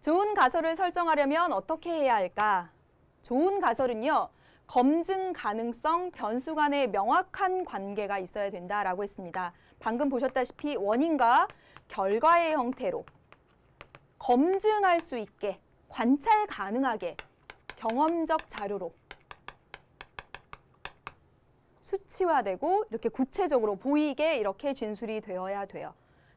좋은 가설을 설정하려면 어떻게 해야 할까? 좋은 가설은요, 검증 가능성 변수 간의 명확한 관계가 있어야 된다라고 했습니다. 방금 보셨다시피 원인과 결과의 형태로 검증할 수 있게 관찰 가능하게 경험적 자료로 수치화되고 이렇게 구체적으로 보이게 이렇게 진술이 되어야 돼요.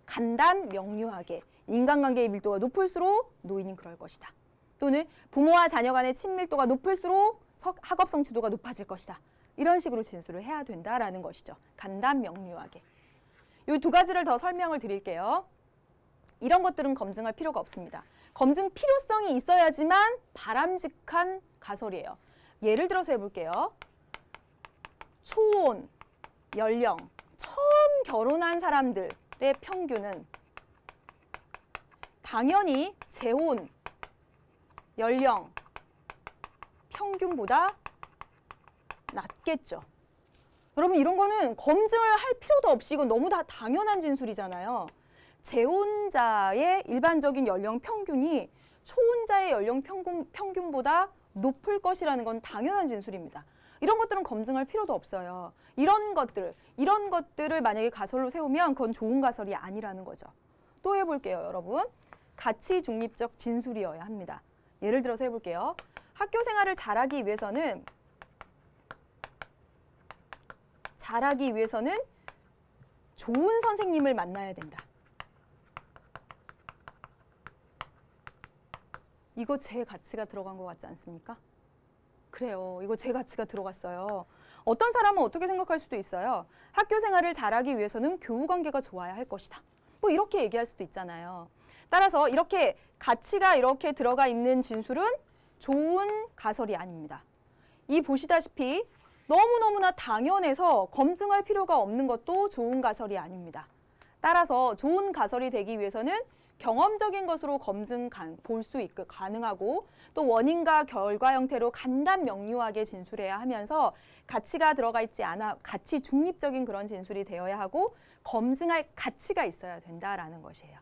간단 명료하게 인간관계의 밀도가 높을수록 노인은 그럴 것이다. 또는 부모와 자녀 간의 친밀도가 높을수록 석- 학업 성취도가 높아질 것이다. 이런 식으로 진술을 해야 된다라는 것이죠. 간단 명료하게. 이 두 가지를 더 설명을 드릴게요. 이런 것들은 검증할 필요가 없습니다. 검증 필요성이 있어야지만 바람직한 가설이에요. 예를 들어서 해볼게요. 초혼, 연령, 처음 결혼한 사람들의 평균은 당연히 재혼, 연령, 평균보다 낮겠죠. 여러분 이런 거는 검증을 할 필요도 없이 이건 너무 다 당연한 진술이잖아요. 재혼자의 일반적인 연령 평균이 초혼자의 연령 평균, 평균보다 높을 것이라는 건 당연한 진술입니다. 이런 것들은 검증할 필요도 없어요. 이런 것들, 이런 것들을 만약에 가설로 세우면 그건 좋은 가설이 아니라는 거죠. 또 해볼게요, 여러분. 가치 중립적 진술이어야 합니다. 예를 들어서 해볼게요. 학교 생활을 잘하기 위해서는 잘하기 위해서는 좋은 선생님을 만나야 된다. 이거 제 가치가 들어간 것 같지 않습니까? 그래요. 이거 제 가치가 들어갔어요. 어떤 사람은 어떻게 생각할 수도 있어요. 학교 생활을 잘하기 위해서는 교우 관계가 좋아야 할 것이다. 뭐 이렇게 얘기할 수도 있잖아요. 따라서 이렇게 가치가 이렇게 들어가 있는 진술은 좋은 가설이 아닙니다. 이 보시다시피 너무너무나 당연해서 검증할 필요가 없는 것도 좋은 가설이 아닙니다. 따라서 좋은 가설이 되기 위해서는 경험적인 것으로 검증 볼 수 있고 가능하고 또 원인과 결과 형태로 간단 명료하게 진술해야 하면서 가치가 들어가 있지 않아 가치 중립적인 그런 진술이 되어야 하고 검증할 가치가 있어야 된다라는 것이에요.